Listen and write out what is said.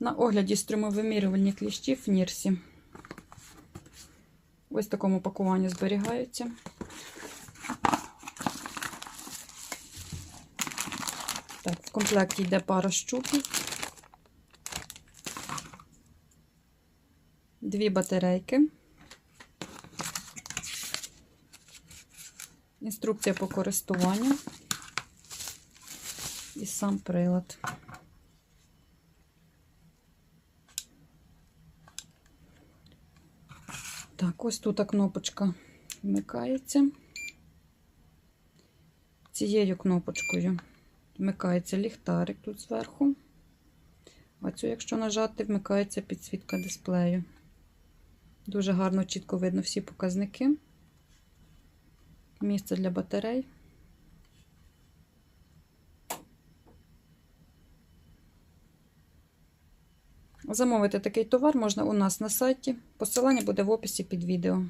На огляді струмовимірювальні кліщі в Нірсі. Ось в такому пакуванні зберігаються. Так, в комплекті йде пара щупів. Дві батарейки. Інструкція по користуванню. І сам прилад. Так, ось тут кнопочка вмикається. Цією кнопочкою вмикається ліхтарик тут зверху. А цю, якщо нажати, вмикається підсвітка дисплею. Дуже гарно, чітко видно всі показники. Місце для батарей. Замовити такий товар можна у нас на сайті. Посилання буде в описі під відео.